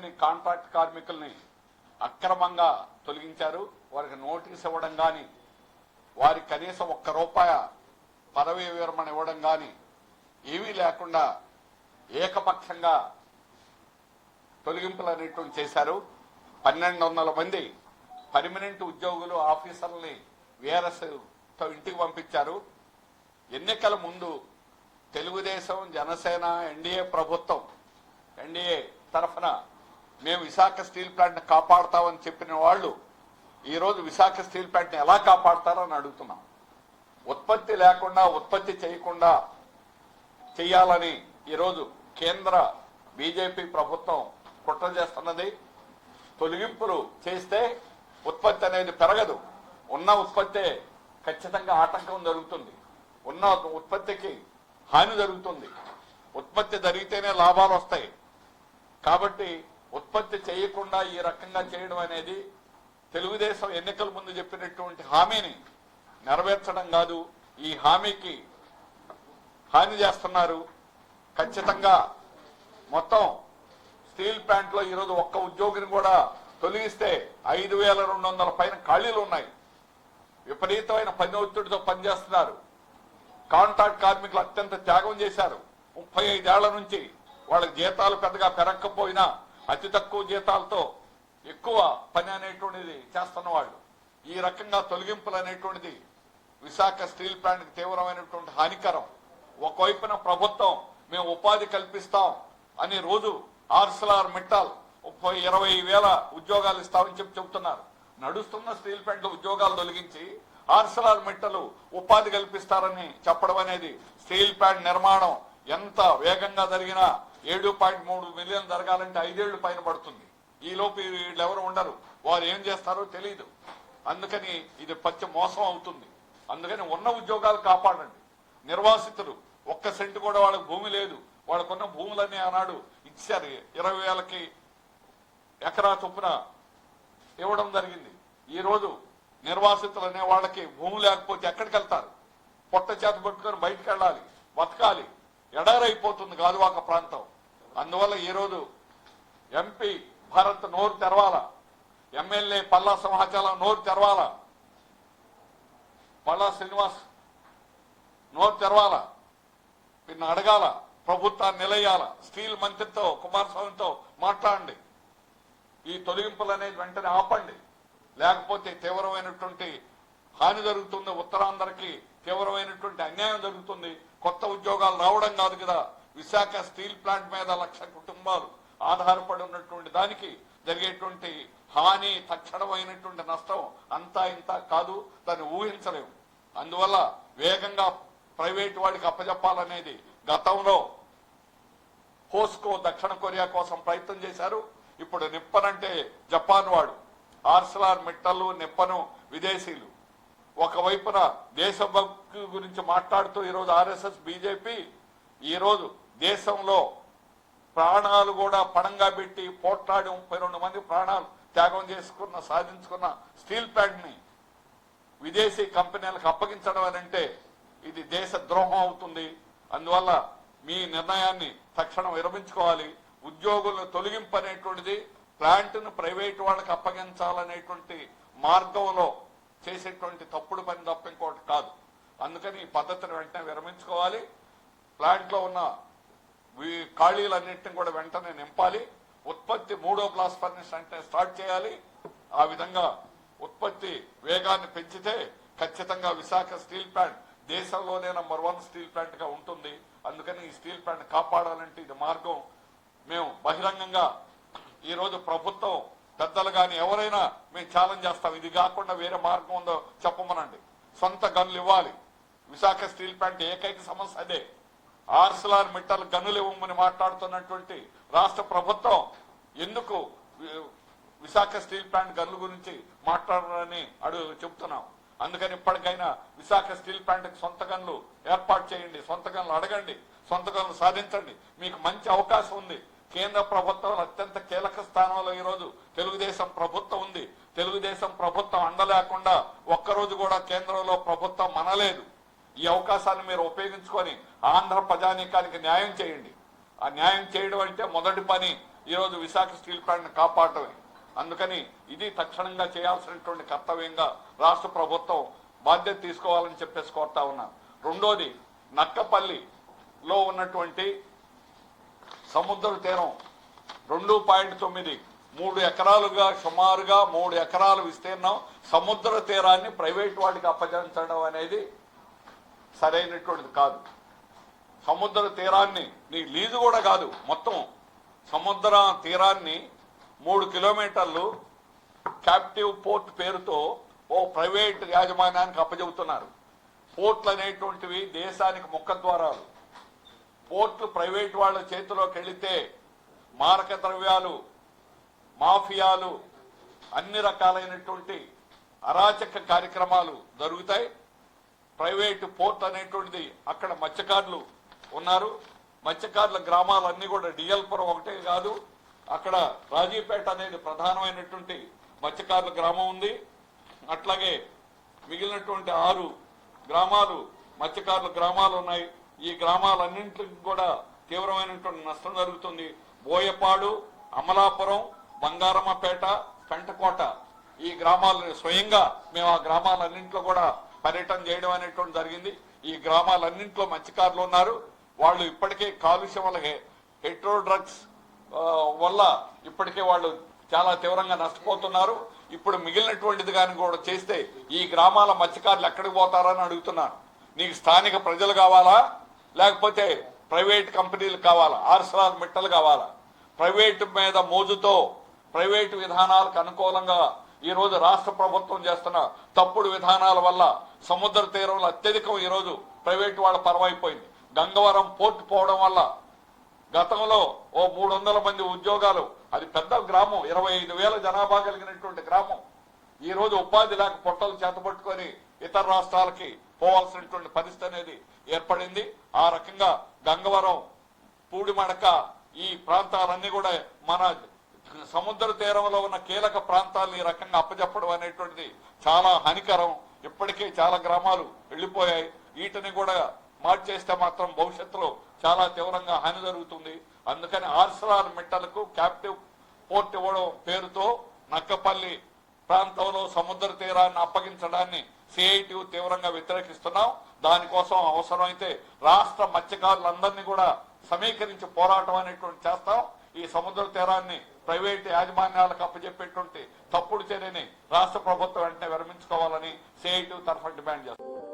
లేని కాంట్రాక్ట్ కార్మికుల్ని అక్రమంగా తొలగించారు. వారికి నోటీస్ ఇవ్వడం కానీ వారికి కనీసం ఒక్క రూపాయ పదవీ విరమణ ఇవ్వడం కానీ ఏమీ లేకుండా ఏకపక్షంగా తొలగింపులు అనేటువంటి చేశారు. పన్నెండు వందల మంది పర్మనెంట్ ఉద్యోగులు ఆఫీసర్లని వీఆర్ఎస్తో ఇంటికి పంపించారు. ఎన్నికల ముందు తెలుగుదేశం జనసేన ఎన్డీఏ ప్రభుత్వం ఎన్డీఏ తరఫున మేము విశాఖ స్టీల్ ప్లాంట్ని కాపాడుతామని చెప్పిన వాళ్ళు ఈరోజు విశాఖ స్టీల్ ప్లాంట్ని ఎలా కాపాడతారో అని అడుగుతున్నాం. ఉత్పత్తి లేకుండా ఉత్పత్తి చేయకుండా చేయాలని ఈరోజు కేంద్ర బీజేపీ ప్రభుత్వం కుట్ర చేస్తున్నది. తొలగింపులు చేస్తే ఉత్పత్తి అనేది పెరగదు. ఉన్న ఉత్పత్తే ఖచ్చితంగా ఆటంకం జరుగుతుంది. ఉన్న ఉత్పత్తికి హాని జరుగుతుంది. ఉత్పత్తి జరిగితేనే లాభాలు వస్తాయి. కాబట్టి ఉత్పత్తి చేయకుండా ఈ రకంగా చేయడం అనేది తెలుగుదేశం ఎన్నికల ముందు చెప్పినటువంటి హామీని నెరవేర్చడం కాదు. ఈ హామీకి హాని చేస్తున్నారు. ఖచ్చితంగా మొత్తం స్టీల్ ప్లాంట్లో ఈరోజు ఒక్క ఉద్యోగిని కూడా తొలగిస్తే ఐదు వేల రెండు వందల పైన ఖాళీలు ఉన్నాయి. విపరీతమైన పని ఒత్తిడితో పనిచేస్తున్నారు. కాంట్రాక్ట్ కార్మికులు అత్యంత త్యాగం చేశారు. ముప్పై ఐదేళ్ళ నుంచి వాళ్ళకి జీతాలు పెద్దగా పెరగకపోయినా అతి తక్కువ జీతాలతో ఎక్కువ పని అనేటువంటిది చేస్తున్న వాళ్ళు ఈ రకంగా తొలగింపులు అనేటువంటిది విశాఖ స్టీల్ ప్లాంట్కి తీవ్రమైనటువంటి హానికరం. ఒకవైపున ప్రభుత్వం మేము ఉపాధి కల్పిస్తాం అని రోజు ఆర్సలార్ మిట్టాల్ ముప్పై ఇరవై వేల ఉద్యోగాలు ఇస్తామని చెప్పి చెబుతున్నారు నడుస్తున్న స్టీల్ ప్లాంట్ ఉద్యోగాలు తొలగించి ఆర్సలార్ మిట్టలు ఉపాధి కల్పిస్తారని చెప్పడం అనేది స్టీల్ ప్లాంట్ నిర్మాణం ఎంత వేగంగా జరిగినా ఏడు పాయింట్ మూడు మిలియన్ జరగాలంటే ఐదేళ్ళు పైన పడుతుంది. ఈలోపు వీళ్ళు ఎవరు ఉండరు. వారు ఏం చేస్తారో తెలియదు అందుకని ఇది పచ్చ మోసం అవుతుంది. అందుకని ఉన్న ఉద్యోగాలు కాపాడండి. నిర్వాసితులు ఒక్క సెంటు కూడా వాళ్ళకి భూమి లేదు. వాళ్ళకున్న భూములన్నీ ఆనాడు ఇచ్చారు. ఇరవై వేలకి ఎకరా చొప్పున ఇవ్వడం జరిగింది. ఈరోజు నిర్వాసితులు అనే వాళ్ళకి భూమి లేకపోతే ఎక్కడికి వెళ్తారు? పొట్ట చేత పట్టుకొని బయటకు వెళ్ళాలి బతకాలి. ఎడారైపోతుంది గాజువాక ప్రాంతం. అందువల్ల ఈరోజు ఎంపీ భారత్ నోరు తెరవాల. ఎమ్మెల్యే పల్లా సింహాచలం నోరు తెరవాల. పల్లా శ్రీనివాస్ నోరు తెరవాల. నిన్ను అడగాల ప్రభుత్వాన్ని నిలయాల. స్టీల్ మంత్రితో కుమారస్వామితో మాట్లాడండి. ఈ తొలగింపులు అనేది వెంటనే ఆపండి. లేకపోతే తీవ్రమైనటువంటి హాని జరుగుతుంది. ఉత్తరాంధ్రకి తీవ్రమైనటువంటి అన్యాయం జరుగుతుంది. కొత్త ఉద్యోగాలు రావడం కాదు కదా. విశాఖ స్టీల్ ప్లాంట్ మీద లక్ష కుటుంబాలు ఆధారపడి ఉన్నటువంటి దానికి జరిగేటువంటి హాని తక్షణమైనటువంటి నష్టం అంతా ఇంత కాదు దాన్ని ఊహించలేము. అందువల్ల వేగంగా ప్రైవేట్ వాడికి అప్పజెప్పాలనేది గతంలో హోస్కో దక్షిణ కొరియా కోసం ప్రయత్నం చేశారు. ఇప్పుడు నిప్పనంటే జపాన్ వాడు. ఆర్సలార్ మిట్టలు నిప్పను విదేశీలు ఒకవైపున దేశభక్తి గురించి మాట్లాడుతూ ఈరోజు ఆర్ఎస్ఎస్ బీజేపీ ఈరోజు దేశంలో ప్రాణాలు కూడా పణంగా పెట్టి పోట్లాడి ముప్పై రెండు మంది ప్రాణాలు త్యాగం చేసుకున్న సాధించుకున్న స్టీల్ ప్లాంట్ని విదేశీ కంపెనీలకు అప్పగించడం అని అంటే ఇది దేశ ద్రోహం అవుతుంది. అందువల్ల మీ నిర్ణయాన్ని తక్షణం విరమించుకోవాలి. ఉద్యోగులను తొలగింపు అనేటువంటిది ప్లాంట్ను ప్రైవేట్ వాళ్ళకి అప్పగించాలనేటువంటి మార్గంలో చేసేటువంటి తప్పుడు పని తప్ప ఇంకోటి కాదు. అందుకని ఈ పద్ధతిని వెంటనే విరమించుకోవాలి. ప్లాంట్లో ఉన్న ఖాళీలన్నింటినీ కూడా వెంటనే నింపాలి. ఉత్పత్తి మూడో బ్లాస్ ఫర్నిస్ అంటే స్టార్ట్ చేయాలి. ఆ విధంగా ఉత్పత్తి వేగాన్ని పెంచితే ఖచ్చితంగా విశాఖ స్టీల్ ప్లాంట్ దేశంలోనే నంబర్ వన్ స్టీల్ ప్లాంట్గా ఉంటుంది. అందుకని ఈ స్టీల్ ప్లాంట్ కాపాడాలంటే ఇది మార్గం. మేము బహిరంగంగా ఈరోజు ప్రభుత్వం పెద్దలు కానీ ఎవరైనా మేము ఛాలెంజ్ చేస్తాం. ఇది కాకుండా వేరే మార్గం ఉందో చెప్పమనండి. సొంత గనులు ఇవ్వాలి. విశాఖ స్టీల్ ప్లాంట్ ఏకైక సమస్య అదే. ఆర్సలార్ మిట్టల్ గనులు ఇవ్వమని మాట్లాడుతున్నటువంటి రాష్ట్ర ప్రభుత్వం ఎందుకు విశాఖ స్టీల్ ప్లాంట్ గనుల గురించి మాట్లాడాలని అడుగు చెబుతున్నాం అందుకని ఇప్పటికైనా విశాఖ స్టీల్ ప్లాంట్కి సొంత గనులు ఏర్పాటు చేయండి. సొంత గనులు అడగండి. సొంత గనులు సాధించండి. మీకు మంచి అవకాశం ఉంది. కేంద్ర ప్రభుత్వం అత్యంత కీలక స్థానంలో ఈరోజు తెలుగుదేశం ప్రభుత్వం ఉంది. తెలుగుదేశం ప్రభుత్వం అండలేకుండా ఒక్కరోజు కూడా కేంద్రంలో ప్రభుత్వం మనలేదు. ఈ అవకాశాన్ని మీరు ఉపయోగించుకొని ఆంధ్ర ప్రజానీకానికి న్యాయం చేయండి. ఆ న్యాయం చేయడం అంటే మొదటి పని ఈరోజు విశాఖ స్టీల్ ప్లాంట్ని కాపాడటమే. అందుకని ఇది తక్షణంగా చేయాల్సినటువంటి కర్తవ్యంగా రాష్ట్ర ప్రభుత్వం బాధ్యత తీసుకోవాలని చెప్పేసి కోరుతా ఉన్నాను రెండోది నక్కపల్లిలో ఉన్నటువంటి సముద్ర తీరం రెండు పాయింట్ తొమ్మిది మూడు ఎకరాలుగా సుమారుగా మూడు ఎకరాలు విస్తీర్ణం. సముద్ర తీరాన్ని ప్రైవేట్ వాడికి అప్పగించడం అనేది సరైనటువంటిది కాదు. సముద్ర తీరాన్ని నీ లీజు కూడా కాదు మొత్తం సముద్ర తీరాన్ని మూడు కిలోమీటర్లు క్యాప్టివ్ పోర్ట్ పేరుతో ఓ ప్రైవేట్ యాజమాన్యానికి అప్పజెబుతున్నారు పోర్ట్లు అనేటువంటివి దేశానికి ముఖ ద్వారాలు. పోర్ట్లు ప్రైవేట్ వాళ్ళ చేతిలోకి వెళితే మారక ద్రవ్యాలు మాఫియాలు అన్ని రకాలైనటువంటి అరాచక కార్యక్రమాలు జరుగుతాయి. ప్రైవేటు పోర్ట్ అనేటువంటిది అక్కడ మత్స్యకారులు ఉన్నారు. మత్స్యకారుల గ్రామాలన్నీ కూడా డిఎల్పురం ఒకటే కాదు అక్కడ రాజీపేట అనేది ప్రధానమైనటువంటి మత్స్యకారుల గ్రామం ఉంది. అట్లాగే మిగిలినటువంటి ఆరు గ్రామాలు మత్స్యకారుల గ్రామాలు ఉన్నాయి. ఈ గ్రామాలన్నింటికి కూడా తీవ్రమైనటువంటి నష్టం జరుగుతుంది. బోయపాడు అమలాపురం బంగారమ్మపేట పెంటకోట ఈ గ్రామాలను స్వయంగా మేము ఆ గ్రామాలన్నింటిలో కూడా పర్యటన చేయడం అనేటువంటి జరిగింది. ఈ గ్రామాలన్నింటిలో మత్స్యకారులు ఉన్నారు. వాళ్ళు ఇప్పటికే కాలుష్యం వల్ల హెట్రో డ్రగ్స్ వల్ల ఇప్పటికే వాళ్ళు చాలా తీవ్రంగా నష్టపోతున్నారు. ఇప్పుడు మిగిలినటువంటిది కానీ కూడా చేస్తే ఈ గ్రామాల మత్స్యకారులు ఎక్కడికి పోతారని అడుగుతున్నాను నీకు స్థానిక ప్రజలు కావాలా? లేకపోతే ప్రైవేట్ కంపెనీలు కావాలా? ఆర్సరాల్ మిట్టలు కావాలా? ప్రైవేట్ మీద మోజుతో ప్రైవేటు విధానాలకు అనుకూలంగా ఈరోజు రాష్ట్ర ప్రభుత్వం చేస్తున్న తప్పుడు విధానాల వల్ల సముద్ర తీరంలో అత్యధికం ఈరోజు ప్రైవేటు వాళ్ళ పరమైపోయింది గంగవరం పోర్టు పోవడం వల్ల గతంలో ఓ మూడు వందల మంది ఉద్యోగాలు అది పెద్ద గ్రామం ఇరవై ఐదు వేల జనాభా కలిగినటువంటి గ్రామం. ఈరోజు ఉపాధి లేక పొట్టలు చేతపట్టుకొని ఇతర రాష్ట్రాలకి పోవాల్సినటువంటి పరిస్థితి అనేది ఏర్పడింది. ఆ రకంగా గంగవరం పూడిమడక ఈ ప్రాంతాలన్నీ కూడా మన సముద్ర తీరంలో ఉన్న కీలక ప్రాంతాలను ఈ రకంగా అప్పచెప్పడం అనేటువంటిది చాలా హానికరం. ఇప్పటికే చాలా గ్రామాలు వెళ్ళిపోయాయి. వీటిని కూడా మార్చేస్తే మాత్రం భవిష్యత్తులో చాలా తీవ్రంగా హాని జరుగుతుంది. అందుకని ఆర్సలార్ మిట్టలకు క్యాప్టివ్ పోర్ట్ ఇవ్వడం పేరుతో నక్కపల్లి ప్రాంతంలో సముద్ర తీరాన్ని అప్పగించడాన్ని సిఐటి తీవ్రంగా వ్యతిరేకిస్తున్నాం. దానికోసం అవసరమైతే రాష్ట్ర మత్స్యకారులందరినీ కూడా సమీకరించి పోరాటం అనేటువంటి చేస్తాం. ఈ సముద్ర తీరాన్ని ప్రైవేట్ యాజమాన్యాలకు అప్పచెప్పేటువంటి తప్పుడు చర్యని రాష్ట్ర ప్రభుత్వం వెంటనే విరమించుకోవాలని సిఐటి తరఫున డిమాండ్ చేస్తుంది.